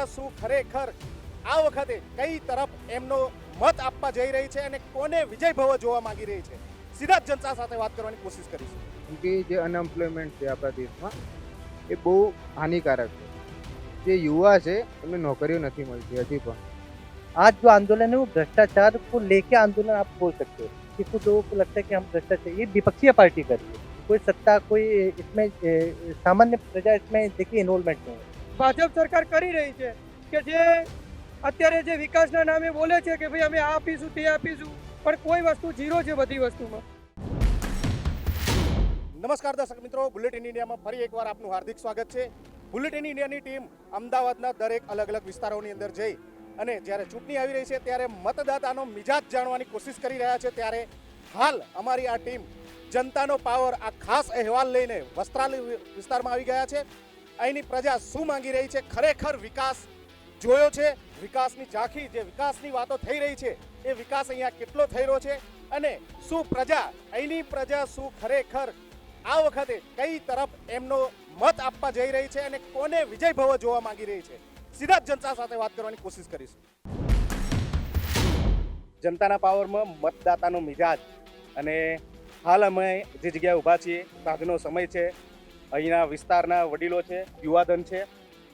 અહીંની પ્રજા શું ખરેખર આ વખતે કઈ તરફ એમનો મત આપવા જઈ રહી છે અને કોને વિજય ભવ જોવા માંગી રહી છે સીધા જ જનતા સાથે વાત કરવાની કોશિશ કરીશું કેમ કે જે અનએમ્પ્લોયમેન્ટ છે આપણા દેશમાં એ બહુ હાનિકારક છે જે યુવા છે એમને નોકરીઓ નથી મળતી હજી પણ आज जो आंदोलन है वो भ्रष्टाचार को लेके आंदोलन आप बोल सकते हो कि कुछ लोगों को लगता है कि हम भ्रष्टाचार ये विपक्षीय पार्टी कर रही है कोई सत्ता कोई इसमें ए, सामान्य प्रजा इसमें देखिए इन्वॉल्वमेंट नहीं है ભાજપ સરકાર કરી રહી છે કે જે અત્યારે જે વિકાસના નામે બોલે છે કે ભાઈ અમે આ આપીશું, તે આપીશું, પણ કોઈ વસ્તુ ઝીરો છે બધી વસ્તુમાં. નમસ્કાર દર્શક મિત્રો, બુલેટિન ઇન્ડિયામાં ફરી એકવાર આપનું હાર્દિક સ્વાગત છે. બુલેટિન ઇન્ડિયાની ટીમ અમદાવાદના દરેક અલગ અલગ વિસ્તારોની અંદર જઈ અને જ્યારે ચૂંટણી આવી રહી છે, ત્યારે મતદાતાનો મિજાજ જાણવાની કોશિશ કરી રહ્યા છે, ત્યારે હાલ અમારી આ ટીમ જનતાનો પાવર આ ખાસ અહેવાલ લઈને વસ્ત્રાલ વિસ્તારમાં આવી ગયા છે. અહીંની પ્રજા શું માંગી રહી છે? ખરેખર વિકાસ જોયો છે? વિકાસની ઝાંખી જે વિકાસની વાતો થઈ રહી છે, એ વિકાસ અહીંયા કેટલો થઈ રહ્યો છે? અને શું પ્રજા, અહીંની પ્રજા શું ખરેખર આ વખતે કઈ તરફ એમનો મત આપવા જઈ રહી છે અને કોને વિજય ભવ જોવા માંગી રહી છે? સીધા જનતા સાથે વાત કરવાની કોશિશ કરીશું. જનતાના પાવરમાં મતદાતાનો મિજાજ. અને હાલ અમે જે જગ્યાએ ઊભા છીએ સાંજનો સમય છે અહીંના વિસ્તારના વડીલો છે, યુવાધન છે.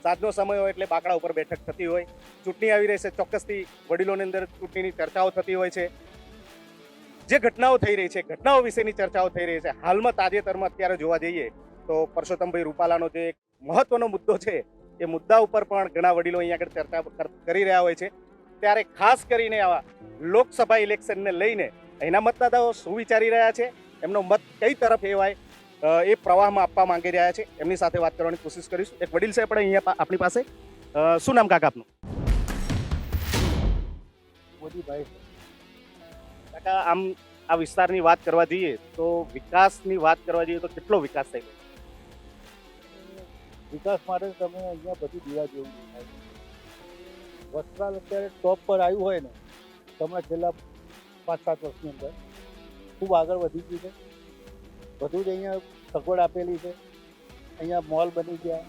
સાંજનો સમય હોય એટલે બાકડા ઉપર બેઠક થતી હોય. ચૂંટણી આવી રહી છે, ચોક્કસથી વડીલોની અંદર ચૂંટણીની ચર્ચાઓ થતી હોય છે. જે ઘટનાઓ થઈ રહી છે, ઘટનાઓ વિશેની ચર્ચાઓ થઈ રહી છે, હાલમાં તાજેતરમાં અત્યારે જોવા જઈએ તો પરસોત્તમભાઈ રૂપાલાનો જે એક મહત્વનો મુદ્દો છે, એ મુદ્દા ઉપર પણ ઘણા વડીલો અહીંયા આગળ ચર્ચા કરી રહ્યા હોય છે. ત્યારે ખાસ કરીને આવા લોકસભા ઇલેક્શનને લઈને અહીંના મતદાતાઓ શું વિચારી રહ્યા છે? એમનો મત કઈ તરફ એવાય? એ પ્રવાહમાં આપવા માંગી રહ્યા છે. એમની સાથે વાત કરવાની કોશિશ કરીશું. એક વડીલ છે પણ અહીંયા આપણી પાસે. શું નામ કાકા આપનું? કાકા આમ આ વિસ્તારની વાત કરવા જઈએ તો વિકાસની વાત કરવા જઈએ તો કેટલો વિકાસ થઈ ગયો વિકાસ માટે તમે અહીંયા બધી દીવા જેવું દેખાય વસ્ત્રાલ અત્યારે ટોપ પર આવ્યું હોય ને તમે છેલ્લા પાંચ સાત વર્ષની અંદર ખૂબ આગળ વધી ગયું છે. બધું જ અહીંયા સગવડ આપેલી છે. અહીંયા મોલ બની ગયા.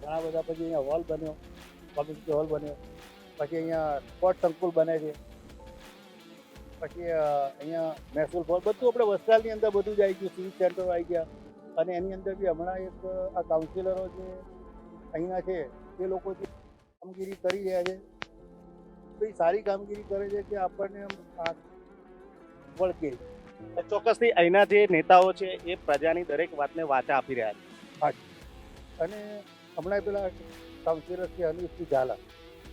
ઘણા બધા પછી અહીંયા હોલ બન્યો. પબ્લિક હોલ બન્યો. પછી અહીંયા સ્પોર્ટ સંકુલ બને છે. પછી અહીંયા મહેસૂલ ફોલ બધું આપણે વસ્ત્રાલની અંદર બધું જ આવી ગયું. સિવિલ સેન્ટરો આવી ગયા. અને એની અંદર બી હમણાં એક, આ કાઉન્સિલરો જે અહીંના છે, એ લોકો જે કામગીરી કરી રહ્યા છે. તો એ સારી કામગીરી કરે છે કે આપણને આમ વળગે. ચોક્કસથી અહીંના જે નેતાઓ છે એ પ્રજાની દરેક વાતને વાચા આપી રહ્યા છે. અને હમણાં પેલા કાઉન્સિલર છે અનિલસિંહ ઝાલા,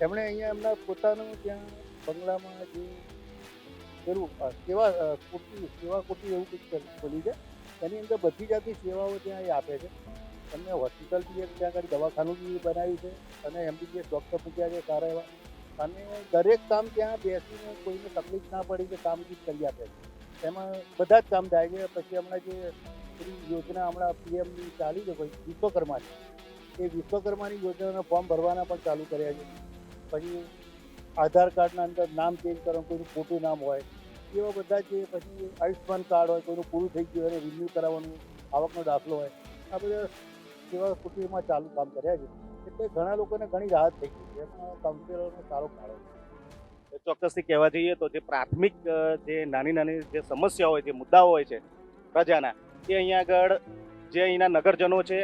એમણે અહીંયા એમના પોતાનું ત્યાં બંગલામાં જે પેલું સેવા કુટી સેવા કુટી એવું કંઈક ખોલી છે. એની અંદર બધી જાતની સેવાઓ ત્યાં એ આપે છે. એમને હોસ્પિટલ બી ત્યાં આગળ દવાખાનું બી બનાવ્યું છે અને એમબીબીએસ ડૉક્ટર મૂક્યા છે સારા એવા. અને દરેક કામ ત્યાં બેસીને કોઈને તકલીફ ના પડી કે કામ બી કરી આપે છે. એમાં બધા જ કામ થાય છે. પછી હમણાં જે યોજના હમણાં પીએમની ચાલી છે ભાઈ વિશ્વકર્માની. એ વિશ્વકર્માની યોજનાના ફોર્મ ભરવાના પણ ચાલુ કર્યા છે. પછી આધાર કાર્ડના અંદર નામ ચેન્જ કરવાનું, કોઈનું ખોટું નામ હોય, એવા બધા જે પછી આયુષ્યમાન કાર્ડ હોય, કોઈનું પૂરું થઈ ગયું હોય રિન્યૂ કરાવવાનું આવકનો દાખલો હોય, આ બધા સેવા કુટીરમાં ચાલુ કામ કર્યા છે. એટલે ઘણા લોકોને ઘણી રાહત થઈ ગઈ છે. એમાં કાઉન્સિલરનો સારો ફાળો છે. ચોક્કસથી કહેવા જઈએ તો જે પ્રાથમિક જે નાની નાની જે સમસ્યા હોય જે મુદ્દાઓ હોય છે પ્રજાના એ અહીંયા આગળ જે અહીંના નગરજનો છે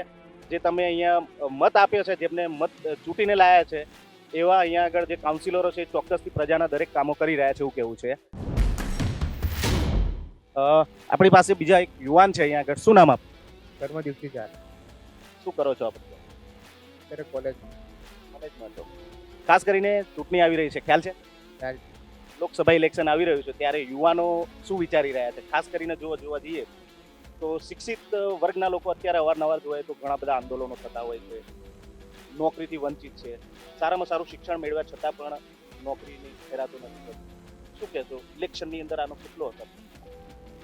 જે તમે અહીંયા મત આપ્યો છે જેમને મત ચૂંટીને લાયા છે એવા અહીંયા આગળ જે કાઉન્સિલરો છે ચોક્કસથી પ્રજાના દરેક કામો કરી રહ્યા છે એવું કેવું છે. આપણી પાસે બીજા એક યુવાન છે અહીંયા આગળ. શું નામ આપ? કર્મદીપથી ચાલે શું કરો છો આપ? અત્યારે કોલેજમાં કોલેજમાં છો ખાસ કરીને ચૂંટણી આવી રહી છે. ખ્યાલ છે? લોકસભા ઇલેક્શન આવી રહ્યું છે, ત્યારે યુવાનો શું વિચારી રહ્યા છે? ખાસ કરીને જો જોવા જઈએ તો શિક્ષિત વર્ગના લોકો અત્યારે અવારનવાર જોઈએ તો ઘણા બધા આંદોલનો થતા હોય છે. નોકરીથી વંચિત છે. સારામાં સારું શિક્ષણ મેળવ્યા છતાં પણ નોકરીની ફેરાતું નથી શું કહેશો? ઇલેક્શનની અંદર આનો કેટલો અસર?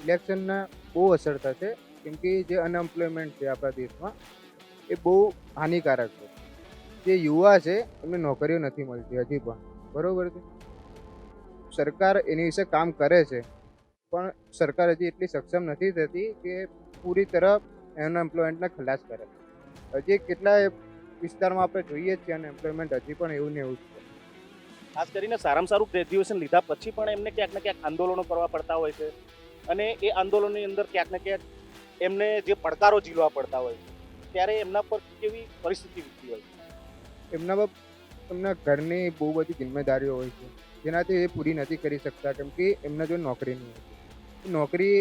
ઇલેક્શનના બહુ અસર થશે, કેમ કે જે અનએમ્પ્લોયમેન્ટ છે આપણા દેશમાં, એ બહુ હાનિકારક છે. જે યુવા છે, એમને નોકરીઓ નથી મળતી હજી પણ. બરોબર છે? સરકાર એની વિશે કામ કરે છે. પણ સરકાર હજી એટલી સક્ષમ નથી થતી કે પૂરી તરફ અનએમ્પ્લોયમેન્ટને ખલાસ કરે. હજી કેટલા વિસ્તારમાં આપણે જોઈએ છીએ અને એમ્પ્લોયમેન્ટ હજી પણ એવું ને એવું છે. ખાસ કરીને સારામાં સારું ગ્રેજ્યુએશન લીધા પછી પણ એમને ક્યાંક ને ક્યાંક આંદોલનો કરવા પડતા હોય છે. અને એ આંદોલનની અંદર ક્યાંક ને ક્યાંક એમને જે પડકારો ઝીલવા પડતા હોય છે ત્યારે એમના પર કેવી પરિસ્થિતિ વીતતી હોય છે? એમના પર એમના ઘરની બહુ બધી જિમ્મેદારીઓ હોય છે. જેનાથી એ પૂરી નથી કરી શકતા કેમ કે એમના જો નોકરી નહીં નોકરી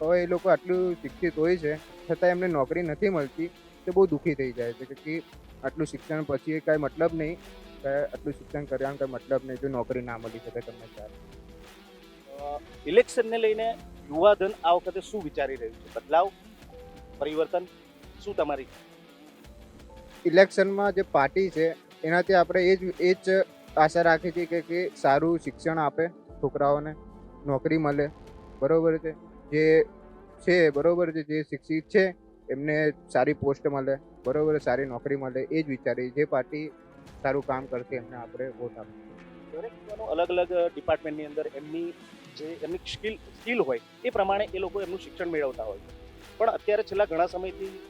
હવે એ લોકો આટલું શિક્ષિત હોય છે છતાં એમને નોકરી નથી મળતી તે બહુ દુઃખી થઈ જાય છે કે આટલું શિક્ષણ પછી એ કાંઈ મતલબ નહીં કે આટલું શિક્ષણ કર્યાનો કાંઈ મતલબ નહીં જો નોકરી ના મળી શકે તમને ત્યારે. ઇલેક્શનને લઈને યુવાધન આ વખતે શું વિચારી રહ્યું છે? બદલાવ? પરિવર્તન? શું તમારી? ઇલેક્શનમાં જે પાર્ટી છે એનાથી આપણે એ જ એ જ આશા રાખે છીએ કે કે સારું શિક્ષણ આપે છોકરાઓને, નોકરી મળે. બરોબર છે? જે છે, બરોબર છે, જે શિક્ષિત છે, એમને સારી પોસ્ટ મળે, બરોબર, સારી નોકરી મળે, એ જ વિચારી, જે પાર્ટી સારું કામ કરશે, એમને આપણે વોટ આપીએ. દરેક અલગ અલગ ડિપાર્ટમેન્ટની અંદર એમની જે, એમની સ્કિલ સ્કિલ હોય, એ પ્રમાણે એ લોકો એમનું શિક્ષણ મેળવતા હોય. છે પણ અત્યારે છેલ્લા ઘણા સમયથી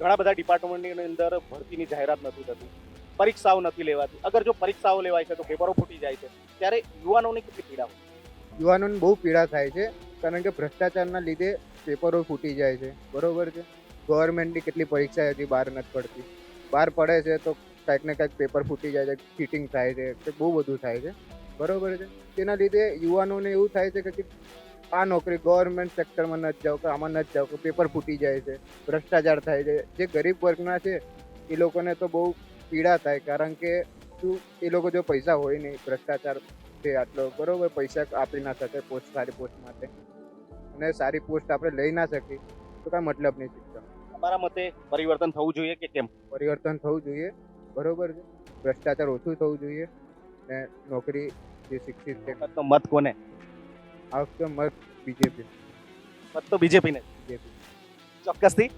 ઘણા બધા ડિપાર્ટમેન્ટની અંદર ભરતીની જાહેરાત નથી થતી. પરીક્ષાઓ નથી લેવાતી. અગર જો પરીક્ષાઓ લેવાય છે તો પેપરો ફૂટી જાય છે. ત્યારે યુવાનોની કેટલી પીડા યુવાનોને બહુ પીડા થાય છે. કારણ કે ભ્રષ્ટાચારના લીધે પેપરો ફૂટી જાય છે. બરોબર છે? ગવર્મેન્ટની કેટલી પરીક્ષા હતી, બહાર નથી પડતી. બહાર પડે છે તો કંઈક ને કાંઈક પેપર ફૂટી જાય છે ચીટિંગ થાય છે, કે બહુ બધું થાય છે. બરોબર છે? તેના લીધે યુવાનોને એવું થાય છે કે આ નોકરી ગવર્મેન્ટ સેક્ટરમાં નથી જાવ, કે આમાં નથી જાવ, કે પેપર ફૂટી જાય છે, ભ્રષ્ટાચાર થાય છે. જે ગરીબ વર્ગના છે, એ લોકોને તો બહુ પીડા થાય કારણ કે શું એ લોકો જો પૈસા હોય નહીં ભ્રષ્ટાચાર છે આટલો બરોબર પૈસા આપી ના શકે પોસ્ટ સારી પોસ્ટ માટે. અને સારી પોસ્ટ આપણે લઈ ના શકીએ તો કાંઈ મતલબ નહીં શિક્ષણ તમારા મતે પરિવર્તન થવું જોઈએ કે કેમ? પરિવર્તન થવું જોઈએ બરોબર છે. ભ્રષ્ટાચાર ઓછું થવું જોઈએ ને નોકરી જે શિક્ષિત છે. તો મત કોને? આ વખતે મત બીજેપી. મત તો બીજેપીને બીજેપી. ચોક્કસથી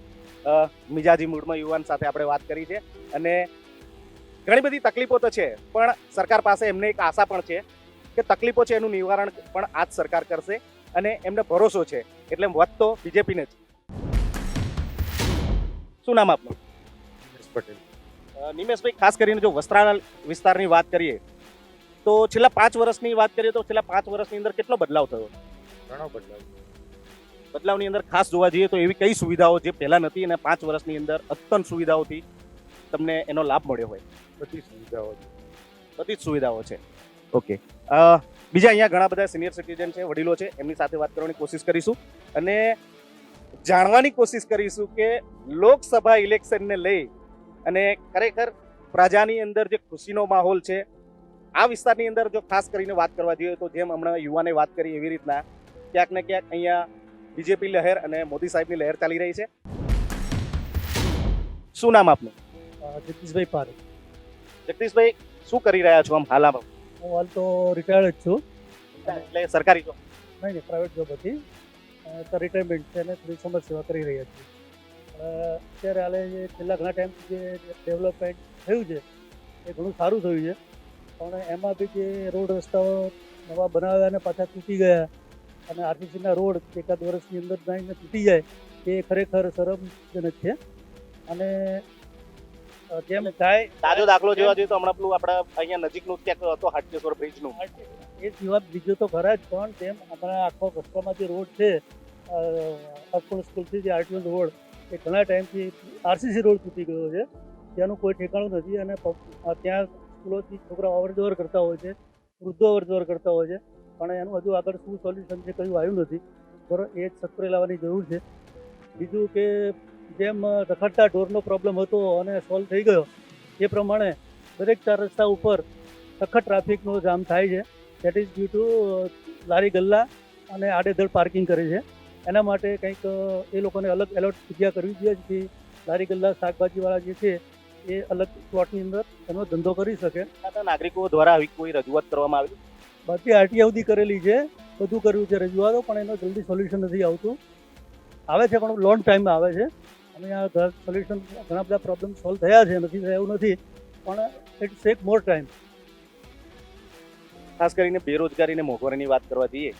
મિજાજી મૂડમાં યુવાન સાથે આપણે વાત કરી છે. અને ઘણી બધી તકલીફો તો છે પણ સરકાર પાસે એમને એક આશા પણ છે કે તકલીફો છે એનું નિવારણ પણ આ જ સરકાર કરશે અને એમને ભરોસો છે. એટલે મત તો બીજેપીને જ. શું નામ આપનું? પટેલ. નિમેશભાઈ ખાસ કરીને જો વસ્ત્રાલ વિસ્તારની વાત કરીએ તો છેલ્લા પાંચ વર્ષની વાત કરીએ તો છેલ્લા પાંચ વર્ષની અંદર કેટલો બદલાવ થયો? ઘણો બદલાવ બદલાવની અંદર ખાસ જોવા જઈએ તો એવી કઈ સુવિધાઓ જે પહેલાં નથી અને પાંચ વર્ષની અંદર અત્યંત સુવિધાઓથી તમને એનો લાભ મળ્યો હોય? બધી સુવિધાઓ છે. બધી જ સુવિધાઓ છે. ઓકે બીજા અહીંયા ઘણા બધા સિનિયર સિટીઝન છે વડીલો છે એમની સાથે વાત કરવાની કોશિશ કરીશું. અને જાણવાની કોશિશ કરીશું કે લોકસભા ઇલેક્શનને લઈ અને ખરેખર પ્રજાની અંદર જે ખુશીનો માહોલ છે આ વિસ્તારની અંદર જો ખાસ કરીને વાત કરવા જઈએ તો જેમ હમણાં યુવાને વાત કરી એવી રીતના ક્યાંક ને ક્યાંક અહીંયા બીજેપી લહેર અને મોદી સાહેબની લહેર ચાલી રહી છે. શું નામ આપનું? જગદીશભાઈ પારેખ. જગદીશભાઈ શું કરી રહ્યા છો આમ હાલામાં? હું હાલ તો રિટાયર્ડ જ છું. એટલે સરકારી જોબ નહીં નહીં પ્રાઇવેટ જોબ હતી. તો રિટાયરમેન્ટ છે અને થોડી સમાજ સેવા કરી રહ્યા છીએ. અત્યારે હાલે જે છેલ્લા ઘણા ટાઈમથી જે ડેવલપમેન્ટ થયું છે એ ઘણું સારું થયું છે. પણ એમાં બી જે રોડ રસ્તાઓ નવા બનાવ્યા અને પાછા તૂટી ગયા અને આરસીસીના રોડ એકાદ વર્ષની અંદર તૂટી જાય એ ખરેખર શરમજનક છે. અને જેમ થાય તાજો દાખલો જોવા જોઈએ તો હમણાં પેલું આપણા અહીંયા નજીકનું ક્યાંક હતો હાટકેશ્વર બ્રિજનું એ સિવાય બીજો તો ખરા જ પણ તેમ આપણા આખો કચ્છમાં જે રોડ છે અકુલ સ્કૂલથી જે આરટીઓ રોડ એ ઘણા ટાઈમથી આરસીસી રોડ તૂટી ગયો છે. ત્યાંનું કોઈ ઠેકાણું નથી અને ત્યાં સ્કૂલોથી છોકરાઓ અવર જવર કરતા હોય છે વૃદ્ધો અવર જવર કરતા હોય છે. પણ એનું હજુ આગળ શું સોલ્યુશન છે કયું આવ્યું નથી બરાબર એ જ સત્રે લાવવાની જરૂર છે. બીજું કે જેમ રખડતા ઢોરનો પ્રોબ્લેમ હતો અને સોલ્વ થઈ ગયો એ પ્રમાણે દરેક ચાર રસ્તા ઉપર સખત ટ્રાફિકનો જામ થાય છે. દેટ ઇઝ ડ્યુ ટુ લારી ગલ્લા અને આડેધડ પાર્કિંગ કરે છે. એના માટે કંઈક એ લોકોને અલગ એલર્ટ જગ્યા કરવી જોઈએ જેથી લારી ગલ્લા શાકભાજીવાળા જે છે એ અલગ પ્લોટની અંદર એનો ધંધો કરી શકે. નાગરિકો દ્વારા આવી કોઈ રજૂઆત કરવામાં આવી? બાકી આરટીઆઈ સુધી કરેલી છે બધું કર્યું છે રજૂઆતો પણ એનો જલ્દી સોલ્યુશન નથી આવતું. આવે છે પણ લોંગ ટાઈમ આવે છે. અમે આ સોલ્યુશન ઘણા બધા પ્રોબ્લેમ સોલ્વ થયા છે નથી થયા એવું નથી પણ ઇટ ટેક મોર ટાઈમ ખાસ કરીને બેરોજગારીને મોંઘવારીની વાત કરવા જઈએ.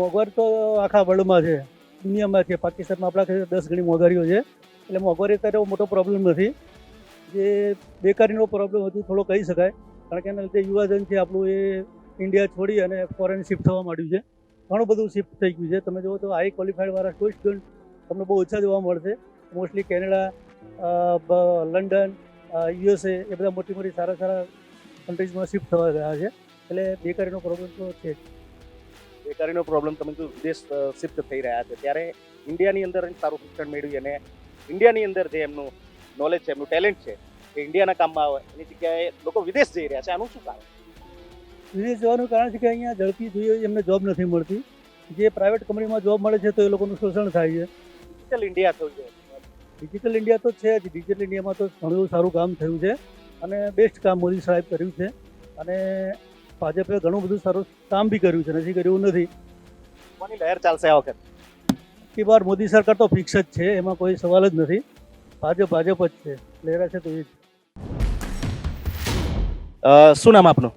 મોંઘવારી તો આખા વર્લ્ડમાં છે દુનિયામાં છે પાકિસ્તાનમાં આપણા કરતા દસ ગણી મોંઘવારીઓ છે એટલે મોંઘવારી અત્યારે મોટો પ્રોબ્લેમ નથી. જે બેકારીનો પ્રોબ્લેમ હતું થોડો કહી શકાય કારણ કે એના લીધે યુવાધન છે આપણું એ ઇન્ડિયા છોડી અને ફોરેન શિફ્ટ થવા માંડ્યું છે. ઘણું બધું શિફ્ટ થઈ ગયું છે. તમે જુઓ તો હાઈ ક્વોલિફાઈડ વાળા કોઈ સ્ટુડન્ટ તમને બહુ ઓછા જોવા મળશે. મોસ્ટલી કેનેડા લંડન યુએસએ એ બધા મોટી મોટી સારા સારા કન્ટ્રીઝમાં શિફ્ટ થવા ગયા છે. એટલે બેકારીનો પ્રોબ્લેમ તો છે જ. બેકારીનો પ્રોબ્લેમ તમે જો વિદેશ શિફ્ટ થઈ રહ્યા છે. ત્યારે ઇન્ડિયાની અંદર સારું શિક્ષણ મેળવી અને ઇન્ડિયાની અંદર જે એમનું નોલેજ છે એમનું ટેલેન્ટ છે એ ઇન્ડિયાના કામમાં આવે. એની જગ્યાએ લોકો વિદેશ જઈ રહ્યા છે. આનું શું કારણ? વિદેશ જવાનું કારણ છે કે અહીંયા ઝડપી જોઈએ એમને જોબ નથી મળતી. જે પ્રાઇવેટ કંપનીમાં જોબ મળે છે તો એ લોકોનું શોષણ થાય છે. ડિજિટલ ઇન્ડિયા થયું છે. ડિજિટલ ઇન્ડિયા તો છે જ. ડિજિટલ ઇન્ડિયામાં તો ઘણું સારું કામ થયું છે અને બેસ્ટ કામ મોદી સાહેબ કર્યું છે. અને ભાજપે ઘણું બધું સારું કામ બી કર્યું છે. નથી કર્યું નથી. કોની લહેર ચાલશે આ વખત? એ વાર મોદી સરકાર તો ફિક્સ જ છે. એમાં કોઈ સવાલ જ નથી. ભાજપ ભાજપ જ છે. લહેરા છે તો એ જ. શું નામ આપનું?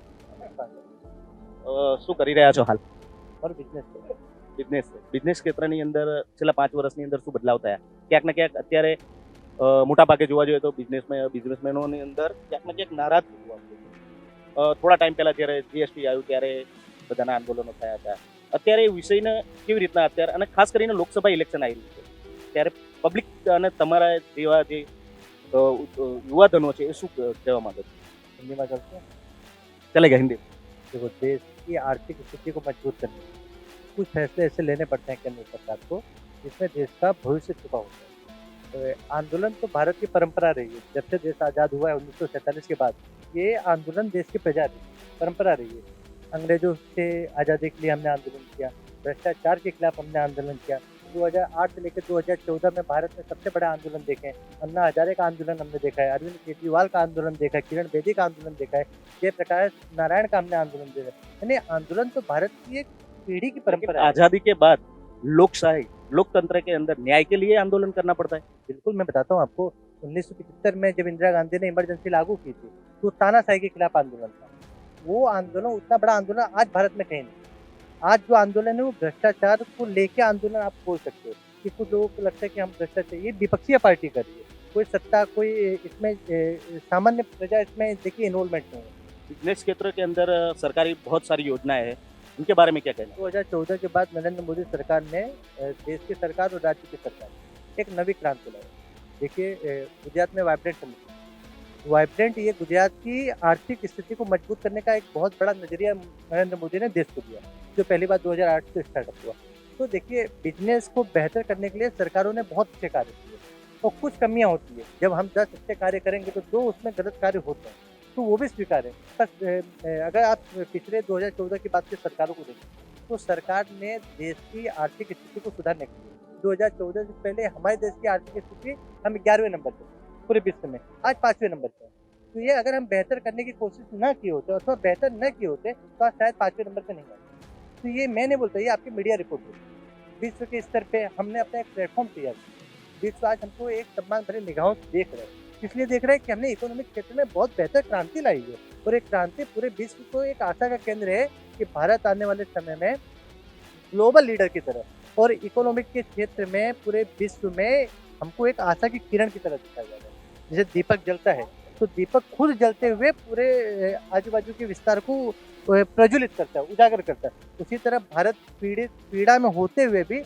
શું કરી રહ્યા છો હાલ? મારો બિઝનેસ છે. બિઝનેસ બિઝનેસ ક્ષેત્રની અંદર છેલ્લા પાંચ વર્ષની અંદર શું બદલાવ થયા ક્યાંક ને ક્યાંક અત્યારે અ, મોટા ભાગે જોવા જોઈએ તો બિઝનેસમેન બિઝનેસમેનોની અંદર ક્યાંક ને ક્યાંક નારાજ જોવા મળે છે. અ, થોડા ટાઈમ પહેલા જ્યારે જીએસટી આવ્યું ત્યારે બધાના આંદોલનો થયા હતા અત્યારે એ વિષયને કેવી રીતના અત્યારે અને ખાસ કરીને લોકસભા ઇલેક્શન આવી રહ્યું છે ત્યારે પબ્લિક અને તમારા જેવા જે અ, અ, યુવાધનો છે એ શું કહેવા માંગે છે हिंदी में चलते हैं ચલેગા હિન્દી देखो देश की आर्थिक स्थिति को मजबूत करने के लिए कुछ फैसले ऐसे लेने पड़ते हैं केंद्र सरकार को जिसमें देश का भविष्य छुपा होता है तो आंदोलन तो भारत की परंपरा रही है। जब से देश आज़ाद हुआ है उन्नीस सौ सैंतालीस के बाद, ये आंदोलन देश की प्रजा रही परंपरा रही है। अंग्रेज़ों से आज़ादी के लिए हमने आंदोलन किया, भ्रष्टाचार के खिलाफ हमने आंदोलन किया। 2008 से लेकर 2014 में भारत में सबसे बड़ा आंदोलन देखे अन्ना हजारे का आंदोलन हमने देखा है, अरविंद केजरीवाल का आंदोलन देखा है, किरण बेदी का आंदोलन देखा है जयप्रकाश नारायण का हमने आंदोलन देखा है। यानी आंदोलन तो भारत की एक पीढ़ी की परंपरा आज़ादी के बाद लोकशाही लोकतंत्र के अंदर न्याय के लिए आंदोलन करना पड़ता है। बिल्कुल मैं बताता हूँ आपको उन्नीस में जब इंदिरा गांधी ने इमरजेंसी लागू की थी तो तानाशाही के खिलाफ आंदोलन था। वो आंदोलन उतना बड़ा आंदोलन आज भारत में कहीं नहीं। आज जो आंदोलन है वो भ्रष्टाचार को लेके आंदोलन आप बोल सकते हो। कि कुछ लोगों को लगता है कि हम भ्रष्टाचार ये विपक्षीय पार्टी कर रही है। कोई सत्ता कोई इसमें सामान्य प्रजा इसमें देखिए इन्वॉल्वमेंट नहीं है। बिज़नेस क्षेत्र के अंदर सरकारी बहुत सारी योजनाएँ हैं। उनके बारे में क्या कहना 2014 के बाद नरेंद्र मोदी सरकार ने देश की सरकार और राज्य की सरकार एक नवी क्रांति लाई। देखिए गुजरात में वाइब्रेंट समिति वाइब्रेंट ये गुजरात की आर्थिक स्थिति को मज़बूत करने का एक बहुत बड़ा नज़रिया नरेंद्र मोदी ने देश को दिया, जो पहली बार 2008 से स्टार्टअप हुआ। तो देखिए बिज़नेस को बेहतर करने के लिए सरकारों ने बहुत अच्छे कार्य किए और कुछ कमियाँ होती है। जब हम दस अच्छे कार्य करेंगे तो दो उसमें गलत कार्य होते हैं। तो वो भी स्वीकार है। अ, अगर आप पिछले 2014 की बात की सरकारों को देखें तो सरकार ने देश की आर्थिक स्थिति को सुधारने के लिए 2014 से पहले हमारे देश की आर्थिक स्थिति हम ग्यारहवें नंबर पर पूरे विश्व में आज पाँचवें नंबर पर तो ये अगर हम बेहतर करने की कोशिश न किए होते अथवा बेहतर न किए होते तो आज शायद पाँचवें नंबर पर नहीं आते तो ये मैं नहीं बोलता ये आपकी मीडिया रिपोर्ट है। विश्व के स्तर पे हमने अपना एक प्लेटफॉर्म तैयार किया। विश्व आज हमको एक सम्मान भरे निगाहों से देख रहे हैं। इसलिए देख रहे हैं कि हमने इकोनॉमिक क्षेत्र में बहुत बेहतर क्रांति लाई है। और एक क्रांति पूरे विश्व को एक आशा का केंद्र है कि भारत आने वाले समय में ग्लोबल लीडर की तरह और इकोनॉमिक के क्षेत्र में पूरे विश्व में हमको एक आशा की किरण की तरह दिखाया जा रहा है। जैसे दीपक जलता है तो दीपक खुद जलते हुए पूरे आजू बाजू के विस्तार को प्रज्वलित करता है, उजागर करता है। उसी तरह भारत पीड़ित, पीड़ा में होते हुए भी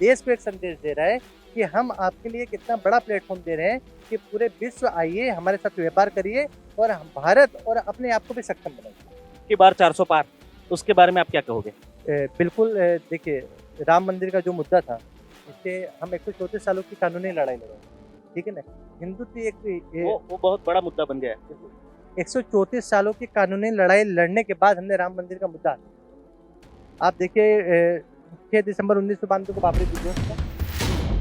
देश को एक संदेश दे रहा है कि हम आपके लिए कितना बड़ा प्लेटफॉर्म दे रहे हैं कि पूरे विश्व आइए हमारे साथ व्यापार करिए और हम भारत और अपने आप को भी सक्षम बनाइए। की बार 400 पार उसके बारे में आप क्या कहोगे? बिल्कुल देखिए राम मंदिर का जो मुद्दा था इससे हम एक सौ सालों की कानूनी लड़ाई लड़। ठीक है ना? हिंदुत्व एक वो वो बहुत बड़ा मुद्दा बन गया एक सौ चौतीस सालों की कानूनी लड़ाई लड़ने के बाद हमने राम मंदिर का मुद्दा। आप देखिए छह दिसंबर उन्नीस सौ बानवे को बाबरी विध्वंस था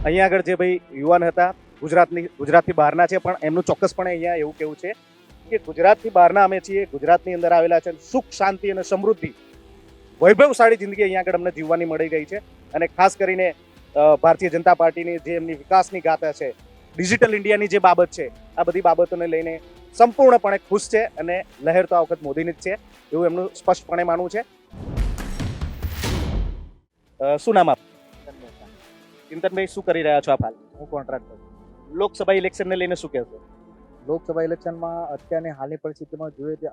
અહીંયા આગળ જે ભાઈ યુવાન હતા, ગુજરાતની ગુજરાતથી બહારના છે, પણ એમનું ચોક્કસપણે અહીંયા એવું કેવું છે કે ગુજરાતથી બહારના અમે છીએ, ગુજરાતની અંદર આવેલા છે, સુખ, શાંતિ અને સમૃદ્ધિ. વૈભવશાળી જિંદગી અહીંયા આગળ અમને જીવવાની મળી ગઈ છે અને ખાસ કરીને ભારતીય જનતા પાર્ટીની જે એમની વિકાસની ગાથા છે, ડિજિટલ ઇન્ડિયાની જે બાબત છે, આ બધી બાબતોને લઈને સંપૂર્ણપણે ખુશ છે અને લહેર તો આ વખત મોદીની જ છે એવું એમનું સ્પષ્ટપણે માનવું છે. શું નામ આપ ચિંતનભાઈ શું કરી રહ્યા છો આપ હાલ? હું કોન્ટ્રાક્ટર લોકસભા ઇલેક્શનને લઈને શું કહેશો? લોકસભા ઇલેક્શનમાં અત્યારની હાલની પરિસ્થિતિમાં જોઈએ તે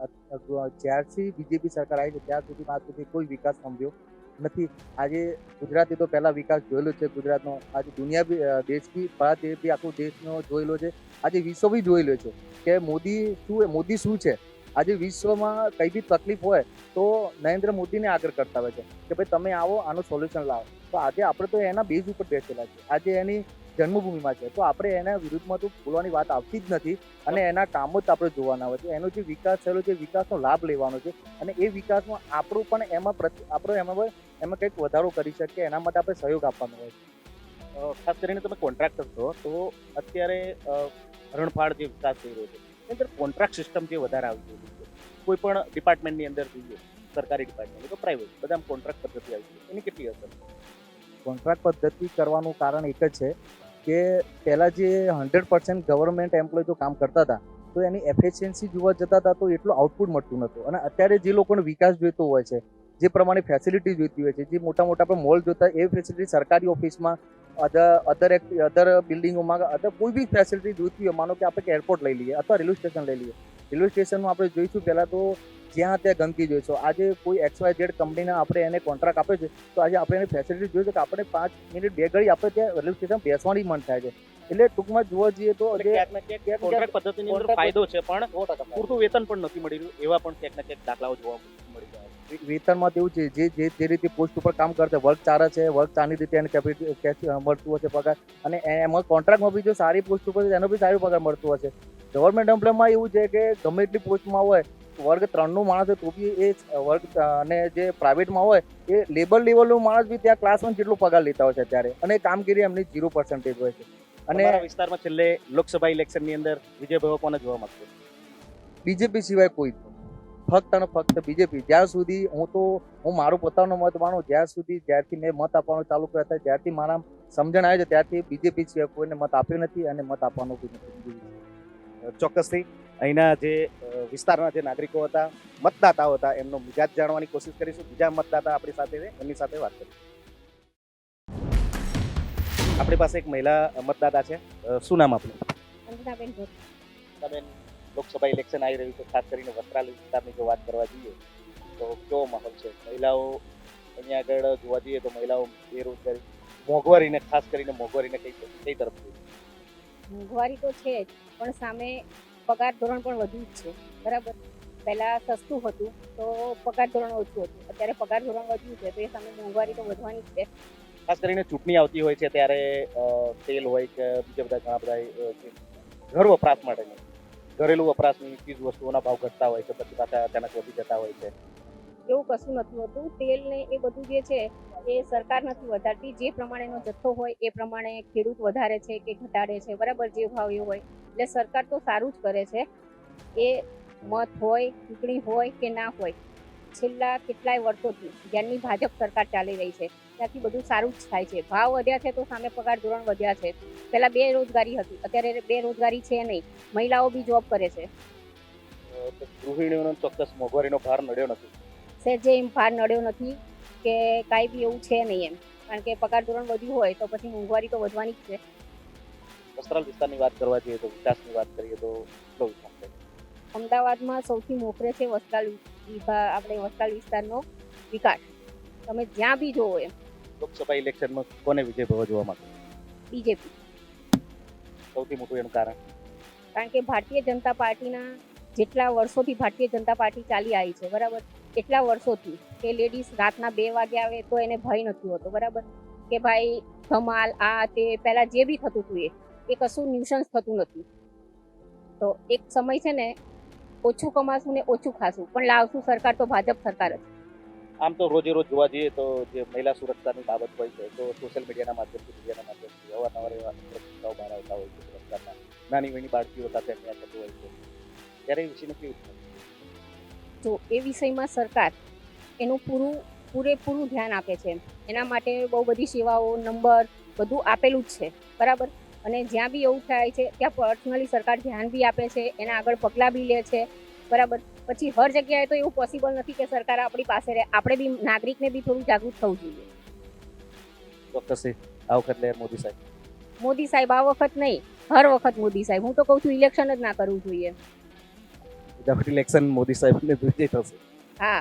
જ્યારથી બીજેપી સરકાર આવી છે ત્યાર સુધી આજ સુધી કોઈ વિકાસ થંભ્યો નથી. આજે ગુજરાતે તો પહેલાં વિકાસ જોયેલો છે. ગુજરાતનો આજે દુનિયા બી દેશ બી ભારત બી આખો દેશનો જોયેલો છે. આજે વિશ્વ બી જોયેલો છે કે મોદી શું મોદી શું છે? આજે વિશ્વમાં કઈ બી તકલીફ હોય તો નરેન્દ્ર મોદીને આગળ કરતા હોય છે કે ભાઈ તમે આવો, આનું સોલ્યુશન લાવો. તો આજે આપણે તો એના બેઝ ઉપર બેસેલા છે આજે એની જન્મભૂમિમાં છે. તો આપણે એના વિરુદ્ધમાં તો બોલવાની વાત આવતી જ નથી અને એના કામો જ આપણે જોવાના હોય છે. એનો જે વિકાસ થયેલો છે, વિકાસનો લાભ લેવાનો છે અને એ વિકાસમાં આપણું પણ એમાં આપણો એમાં એમાં કંઈક વધારો કરી શકીએ, એના માટે આપણે સહયોગ આપવાનો હોય છે. ખાસ કરીને તમે કોન્ટ્રાક્ટર છો, તો અત્યારે રણફાળ જે વિકાસ થઈ રહ્યો છે, એની અંદર કોન્ટ્રાક્ટ સિસ્ટમ જે વધારે આવી ગઈ છે. કોઈ પણ ડિપાર્ટમેન્ટની અંદર જોઈએ, સરકારી ડિપાર્ટમેન્ટ તો પ્રાઇવેટ બધા કોન્ટ્રાક્ટ પદ્ધતિ આવી છે. એની કેટલી અસર કોન્ટ્રાક્ટ પદ્ધતિ કરવાનું કારણ એક જ છે કે પહેલાં જે હંડ્રેડ પર્સન્ટ ગવર્મેન્ટ એમ્પ્લોય જો કામ કરતા હતા, તો એની એફિશિયન્સી જોવા જતા હતા તો એટલું આઉટપુટ મળતું નહોતું. અને અત્યારે જે લોકોને વિકાસ જોઈતો હોય છે જે પ્રમાણે ફેસિલિટી જોઈતી હોય છે જે મોટા મોટા આપણે મોલ જોતા એ ફેસિલિટી સરકારી ઓફિસમાં અધર અધર અધર બિલ્ડિંગોમાં અધર કોઈ બી ફેસિલિટી જોઈતી હોય માનો કે આપણે એરપોર્ટ લઈ લઈએ અથવા રેલવે સ્ટેશન લઈ લઈએ. રેલવે સ્ટેશનમાં આપણે જોઈશું પહેલાં તો જ્યાં ત્યાં ગંદકી જોઈશું આજે કોઈ એક્સ વાય ઝેડ કંપનીના આપણે એને કોન્ટ્રાક્ટ આપે છે તો આજે આપણે એની ફેસિલિટી જોઈએ કે આપણે પાંચ મિનિટ બે ઘડી આપણે ત્યાં રેલવે સ્ટેશન બેસવાની મન થાય છે. એટલે ટૂંકમાં જોવા જઈએ તો કોન્ટ્રાક્ટ પદ્ધતિની અંદર ફાયદો છે પણ પૂરતું વેતન પણ નથી મળી રહ્યું એવા પણ ક્યાંક ને ક્યાંક દાખલાઓ જોવા મળી રહ્યા છે. વેતનમાં તેવું છે જે જે જે રીતે પોસ્ટ ઉપર કામ કરશે વર્ક ચારે છે વર્ક ચાની રીતે એને કેપિટલ મળતું હશે પગાર. અને એમાં કોન્ટ્રાક્ટમાં બી જો સારી પોસ્ટ ઉપર છે એનો બી સારો પગાર મળતો હશે. ગવર્મેન્ટ એમ્પ્લોયમાં એવું છે કે ગમે એટલી પોસ્ટમાં હોય વર્ગ ત્રણનું માણસ હોય તો બી એ વર્ગ અને જે પ્રાઇવેટમાં હોય એ લેબર લેવલનું માણસ બી ત્યાં ક્લાસ વન જેટલો પગાર લેતા હોય છે અત્યારે. અને કામગીરી એમની ઝીરો પર્સન્ટેજ હોય છે. અને વિસ્તારમાં છેલ્લે લોકસભા ઇલેક્શનની અંદર વિજય ભવકોને જોવા મળશે? બીજેપી સિવાય કોઈ. નહીં. ફક્ત અને ફક્ત બીજેપી. જ્યાં સુધી હું તો હું મારું પોતાનો મત માનું જ્યાં સુધી જ્યારથી મેં મત આપવાનું ચાલુ કર્યા હતા જ્યારથી મારા સમજણ આવે છે ત્યારથી બીજેપી છે કોઈને મત આપ્યો નથી અને મત આપવાનો બી નથી. ચોક્કસથી અહીંના જે વિસ્તારના જે નાગરિકો હતા મતદાતાઓ હતા એમનો મિજાજ જાણવાની કોશિશ કરીશું. બીજા મતદાતા આપણી સાથે એમની સાથે વાત કરીશું. આપણી પાસે એક મહિલા મતદાતા છે. શું નામ આપણું અંજનાબેન લોકસભા ઇલેક્શન આવી રહ્યું છે ખાસ કરીને વસ્ત્રાલ વિસ્તારની જો વાત કરવા જઈએ તો કેવો માહોલ છે? મહિલાઓ અહીંયા આગળ જોવા જઈએ તો મહિલાઓ બેરોજગારી મોંઘવારીને ખાસ કરીને મોંઘવારીને કઈ કઈ તરફ મોંઘવારી તો છે જ પણ સામે પગાર ધોરણ પણ વધુ જ છે. બરાબર? પહેલાં સસ્તું હતું તો પગાર ધોરણ ઓછું હતું. અત્યારે પગાર ધોરણ વધ્યું છે તો એ સામે મોંઘવારી તો વધવાની જ છે. ખાસ કરીને ચૂંટણી આવતી હોય છે ત્યારે તેલ હોય કે બીજા બધા ઘણા બધા ઘર વપરાશ માટેની ઘરેલું વપરાશની ચીજ વસ્તુઓના ભાવ ઘટતા હોય છે, પછી પાછા અચાનક વધી જતા હોય છે. એવું કશું નથી હોતું. તેલ ને એ બધું જે છે, એ સરકાર નથી વધારતી. જે પ્રમાણેનો જથ્થો હોય, એ પ્રમાણે ખેડૂત વધારે છે કે ઘટાડે છે, બરાબર જે ભાવ એ હોય. એટલે સરકાર તો સારું જ કરે છે. એ મત હોય, ચૂંટણી હોય કે ના હોય, છેલ્લા કેટલાય વર્ષોથી જ્યારની ભાજપ સરકાર ચાલી રહી છે ત્યાંથી બધું સારું જ થાય છે. ભાવ વધ્યા છે તો સામે પગાર ધોરણ વધ્યા છે. પહેલા બેરોજગારી હતી અત્યારે બેરોજગારી છે નહીં. મહિલાઓ બી જોબ કરે છે. ગૃહિણીઓનો ચોક્કસ મોંઘવારીનો ભાર નડ્યો નથી. સહેજે એમ ભાર નડ્યો નથી કે કાંઈ બી એવું છે નહીં એમ. કારણ કે પગાર ધોરણ વધ્યું હોય તો પછી મોંઘવારી તો વધવાની જ છે. વસ્ત્રાલ વિસ્તારની વાત કરવા જઈએ તો વિકાસની વાત કરીએ તો કેટલો વિકાસ અમદાવાદમાં સૌથી મોખરે છે વસ્ત્રાલ વિભાગ આપણે વસ્ત્રાલ વિસ્તારનો વિકાસ. તમે જ્યાં બી જોવો એમ. લોકસભા ઇલેક્શનમાં કોને વિજય ભવ જોવા માંગે? બીજેપી. સૌથી મોટું એનું કારણ? કારણ કે ભારતીય જનતા પાર્ટીના જેટલા વર્ષોથી ભારતીય જનતા પાર્ટી ચાલી આવી છે બરાબર? એટલા વર્ષોથી કે લેડીઝ રાતના બે વાગે આવે તો એને ભય નથી હોતો બરાબર? કે ભાઈ ધમાલ આ તે પહેલાં જે બી થતું હતું એ એ કશું ન્યુસન્સ થતું નથી તો એક સમય છે ને ઓછું કમાશું ને ઓછું ખાશું પણ લાવશું સરકાર તો ભાજપ સરકાર જ. આમ તો રોજે રોજ જોવા જઈએ તો જે મહિલા સુરક્ષાની બાબત હોય છે, તો સોશિયલ મીડિયાના માધ્યમથી મીડિયાના માધ્યમથી અવારનવાર એવા કિસ્સાઓ બહાર આવતા હોય છે સુરક્ષાના નાની નાની બાળકીઓ સાથે અન્યાય થતો હોય છે. ત્યારે એ વિષયને કેવી જો એ વિષયમાં સરકાર એનું પૂરું, પૂરેપૂરું ધ્યાન આપે છે. એના માટે બહુ બધી સેવાઓ, નંબર બધું આપેલું જ છે. બરાબર? અને જ્યાં બી એવું થાય છે, ત્યાં પર્સનલી સરકાર ધ્યાન બી આપે છે, એના આગળ પગલાં બી લે છે. બરાબર? પછી હર જગ્યાએ તો એવું પોસિબલ નથી કે સરકાર આપણી પાસે રહે. આપણે બી નાગરિકને બી થોડું જાગૃત થવું જોઈએ. ચોક્કસ આ વખત લે મોદી સાહેબ? મોદી સાહેબ આ વખત નહીં. હર વખત મોદી સાહેબ. હું તો કહું છું ઇલેક્શન જ ના કરવું જોઈએ. વિધાઉટ ઇલેક્શન મોદી સાહેબને વિજય થશે હા.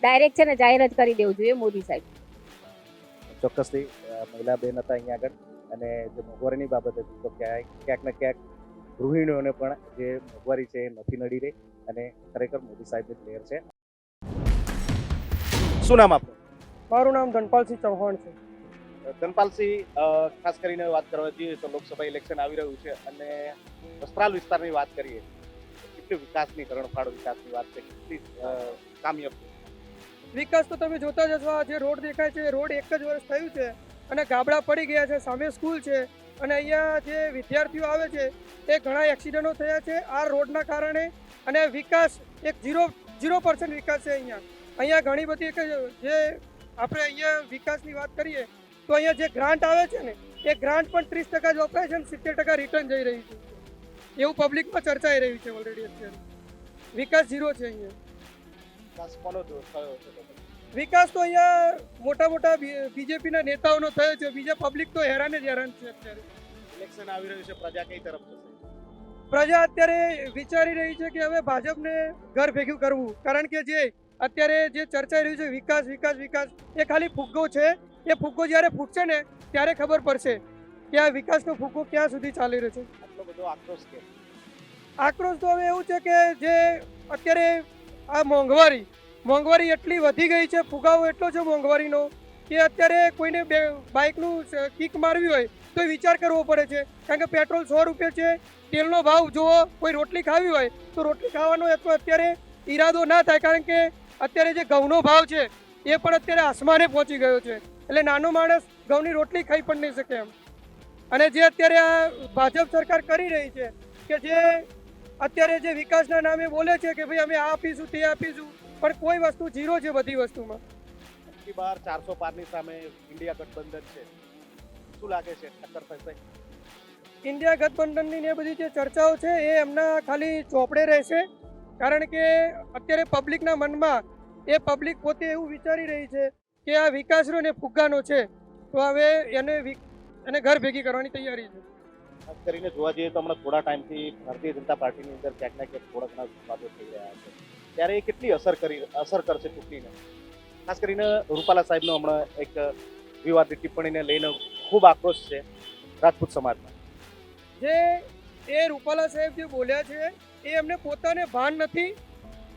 ડાયરેક્ટ છે ને જાહેર જ કરી દેવું જોઈએ મોદી સાહેબ. ચોક્કસથી મહિલા બેન હતા અહીંયા આગળ. અને જે મોંઘવારીની બાબત હતી તો ક્યાંય ક્યાંક ને ક્યાંક ગૃહિણીઓને પણ જે મોંઘવારી છે એ નથી નડી રહી. અને ખરેખર મોદી સાહેબની પ્લેયર છે. શું નામ આપનું? મારું નામ ધનપાલસિંહ ચૌહાણ છે. ધનપાલસિંહ ખાસ કરીને વાત કરવા જઈએ તો લોકસભા ઇલેક્શન આવી રહ્યું છે અને વસ્ત્રાલ વિસ્તારની વાત કરીએ કેટલી વિકાસની કરણફાળ વિકાસની વાત છે કેટલી કામયાબ વિકાસ તો તમે જોતા જ હશો જે રોડ દેખાય છે રોડ એક જ વર્ષ થયું છે અને ગાબડા પડી ગયા છે સામે સ્કૂલ છે અને અહીંયા જે વિદ્યાર્થીઓ આવે છે તે ઘણા એક્સિડન્ટો થયા છે. આ રોડના કારણે અને વિકાસ એક ઝીરો ઝીરો પર્સન્ટ વિકાસ છે અહીંયા. અહીંયા ઘણી બધી જે આપણે અહીંયા વિકાસની વાત કરીએ તો અહીંયા જે ગ્રાન્ટ આવે છે ને એ ગ્રાન્ટ પણ ત્રીસ ટકા જ વપરાય છે અને સિત્તેર ટકા રિટર્ન જઈ રહી છે. એવું પબ્લિકમાં ચર્ચાઈ રહ્યું છે ઓલરેડી અત્યારે. વિકાસ ઝીરો છે અહીંયા? વિકાસ તો અહીંયા મોટા મોટા બીજેપીના નેતાઓનો થયો છે બીજા પબ્લિક તો હેરાન જ હેરાન છે અત્યારે. ઇલેક્શન આવી રહ્યું છે પ્રજા કઈ તરફ જશે? પ્રજા અત્યારે વિચારી રહી છે કે હવે ભાજપને ઘર ભેગું કરવું. કારણ કે જે અત્યારે જે ચર્ચાઈ રહ્યું છે વિકાસ વિકાસ વિકાસ એ ખાલી ફુગ્ગો છે. એ ફુગ્ગો જ્યારે ફૂટશે ને ત્યારે ખબર પડશે કે આ વિકાસનો ફુગ્ગો ક્યાં સુધી ચાલી રહ્યો છે. આટલો બધો આક્રોશ કે આક્રોશ તો હવે એવું છે કે જે અત્યારે આ મોંઘવારી મોંઘવારી એટલી વધી ગઈ છે ફુગાવો એટલો છે મોંઘવારીનો કે અત્યારે કોઈને બે બાઇકનું કિક મારવી હોય તો વિચાર કરવો પડે છે. કારણ કે પેટ્રોલ સો રૂપિયા છે. તેલનો ભાવ જુઓ, કોઈ રોટલી ખાવી હોય, તો રોટલી ખાવાનો એટલો અત્યારે ઈરાદો ના થાય. કારણ કે અત્યારે જે ઘઉંનો ભાવ છે, એ પણ અત્યારે આસમાને પહોંચી ગયો છે. એટલે નાનો માણસ ઘઉંની રોટલી ખાઈ પણ નહીં શકે એમ. અને જે અત્યારે આ ભાજપ સરકાર કરી રહી છે, કે જે અત્યારે જે વિકાસના નામે બોલે છે કે ભાઈ અમે આ આપીશું, તે આપીશું, પણ કોઈ વસ્તુ ઝીરો છે બધી વસ્તુમાં. બાર ચારસો પારની સામે ઇન્ડિયા ગઠબંધન છે. શું લાગે છે ટક્કર થશે ઇન્ડિયા ગઠબંધનની ને એ બધી જે ચર્ચાઓ છે એ એમના ખાલી ચોપડે રહેશે. કારણ કે અત્યારે પબ્લિકના મનમાં એ પબ્લિક પોતે એવું વિચારી રહી છે કે આ વિકાસનો ને ફુગ્ગાનો છે તો હવે એને એને ઘર ભેગી કરવાની તૈયારી છે. ખાસ કરીને જોવા જઈએ તો હમણાં થોડા ટાઈમથી ભારતીય જનતા પાર્ટીની અંદર ક્યાંક ને ક્યાંક થોડા ઘણા વિવાદો થઈ રહ્યા છે. ત્યારે એ કેટલી અસર કરી અસર કરશે ચૂંટણીને? ખાસ કરીને રૂપાલા સાહેબનો હમણાં એક વિવાદની ટિપ્પણીને લઈને ખૂબ આક્રોશ છે રાજપૂત સમાજમાં. જે એ રૂપાલા સાહેબ જે બોલ્યા છે એ એમને પોતાને ભાન નથી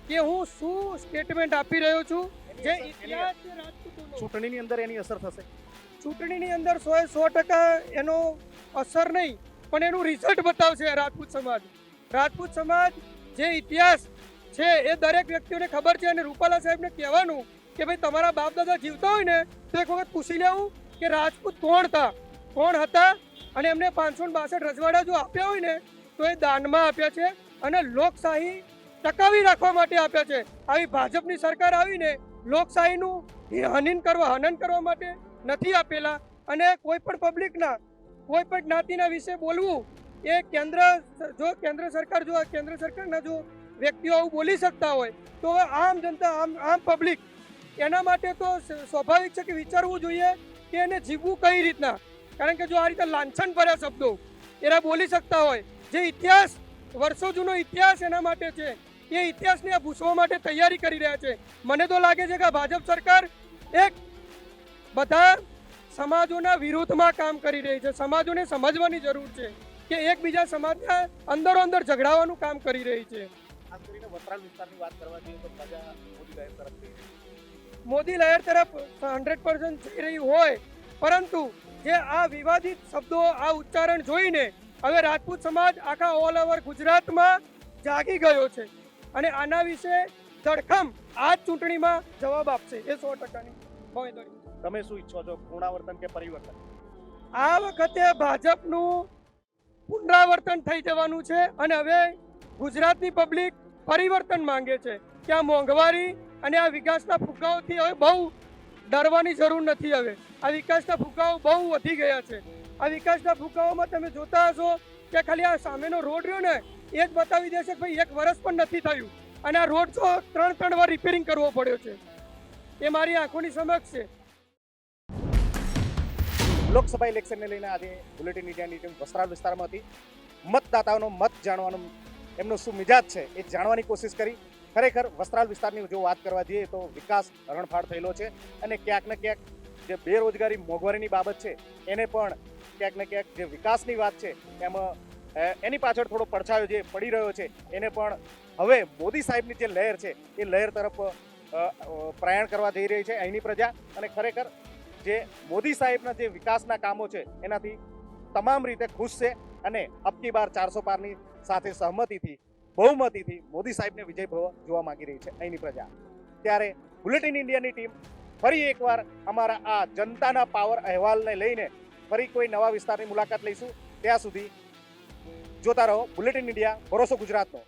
કે હું શું સ્ટેટમેન્ટ આપી રહ્યો છું? જે ઇતિહાસ ચૂંટણીની અંદર એની અસર થશે. ચૂંટણીની અંદર સો સો ટકા એનો અસર નહીં પણ એનું રિઝલ્ટ બતાવશે રાજપૂત સમાજ. રાજપૂત સમાજ જે ઇતિહાસ છે એ દરેક વ્યક્તિઓને ખબર છે અને રૂપાલા સાહેબને કહેવાનું કે ભાઈ, તમારા બાપ દાદા જીવતા હોય ને, તો એક વખત પૂછી લેવું કે રાજપૂત કોણ હતા? કોણ હતા? અને એમને પાંચસો બાસઠ રજવાડા જો આપ્યા હોય ને, તો એ દાનમાં આપ્યા છે અને લોકશાહી ટકાવી રાખવા માટે આપ્યા છે. આવી ભાજપની સરકાર આવીને લોકશાહીનું હનન કરવા હનન કરવા માટે નથી આપેલા. અને કોઈ પણ પબ્લિકના કોઈ પણ જ્ઞાતિના વિશે બોલવું, એ કેન્દ્ર જો કેન્દ્ર સરકાર, જો કેન્દ્ર સરકારના જો વ્યક્તિઓ આવું બોલી શકતા હોય, તો આમ જનતા, આમ આમ પબ્લિક એના માટે તો સ્વાભાવિક છે કે વિચારવું જોઈએ કે એને જીવવું કઈ રીતના. કારણ કે જો આ રીતે લાંછન ભર્યા શબ્દો એના બોલી શકતા હોય, જે ઇતિહાસ, વર્ષો જૂનો ઇતિહાસ એના માટે છે, એ ઇતિહાસને ભૂસવા માટે તૈયારી કરી રહ્યા છે. મને તો લાગે છે કે ભાજપ સરકાર એક બધા સમાજોના વિરોધમાં કામ કરી રહી છે. સમાજોને સમજવાની જરૂર છે કે એકબીજા સમાજના અંદરો અંદર ઝઘડાવાનું કામ કરી રહી છે. વિસ્તારની વાત કરવા જઈએ તો પ્રજા મોદી લહેર તરફ રહી છે. મોદી લહેર તરફ હંડ્રેડ પર્સન્ટ જઈ રહી હોય પરંતુ જે આ વિવાદિત શબ્દો આ ઉચ્ચારણ જોઈને હવે રાજપૂત સમાજ આખા ઓલ ઓવર ગુજરાતમાં જાગી ગયો છે અને આના વિશે ધડખમ આ જ ચૂંટણીમાં જવાબ આપશે. એ સો ટકાની તમે શું ઈચ્છો છો? પુનરાવર્તન કે પરિવર્તન? આ વખતે ભાજપનું પુનરાવર્તન થઈ જવાનું છે અને હવે ગુજરાતની પબ્લિક પરિવર્તન માંગે છે. કે આ મોંઘવારી અને આ વિકાસના ફુગાઓથી હવે બહુ ડરવાની જરૂર નથી હવે. આ વિકાસના ફુગાઓ બહુ વધી ગયા છે. આ વિકાસના ફુગાઓમાં તમે જોતા હશો કે ખાલી આ સામેનો રોડ રહ્યો ને, એ જ બતાવી દેશે કે ભાઈ એક વર્ષ પણ નથી થયું. અને આ રોડ જો ત્રણ ત્રણ વાર રિપેરિંગ કરવો પડ્યો છે. એ મારી આંખોની સમક્ષ છે. લોકસભા ઇલેક્શનને લઈને આજે બુલેટિન ઇન્ડિયાની ટીમ વસ્ત્રાલ વિસ્તારમાં હતી. મતદાતાઓનો મત જાણવાનો એમનો શું મિજાજ છે એ જાણવાની કોશિશ કરી. ખરેખર વસ્ત્રાલ વિસ્તારની જો વાત કરવા જઈએ તો વિકાસ હરણફાળ થયેલો છે અને ક્યાંક ને ક્યાંક જે બેરોજગારી મોંઘવારીની બાબત છે, એને પણ ક્યાંક ને ક્યાંક જે વિકાસની વાત છે, એમાં એની પાછળ થોડો પડછાયો જે પડી રહ્યો છે, એને પણ હવે મોદી સાહેબની જે લહેર છે, એ લહેર તરફ પ્રયાણ કરવા જઈ રહી છે અહીંની પ્રજા અને ખરેખર જે મોદી સાહેબના જે વિકાસના કામો છે, એનાથી તમામ રીતે ખુશ છે અને અબકી બાર ચારસો પારની સાથે સહમતિથી બહુમતીથી મોદી સાહેબને વિજય ભવ જોવા માંગી રહી છે અહીંની પ્રજા. ત્યારે બુલેટિન ઇન્ડિયાની ટીમ ફરી એકવાર અમારા આ જનતાના પાવર અહેવાલને લઈને ફરી કોઈ નવા વિસ્તારની મુલાકાત લઈશું. ત્યાં સુધી જોતા રહો બુલેટિન ઇન્ડિયા, ભરોસો ગુજરાતનો.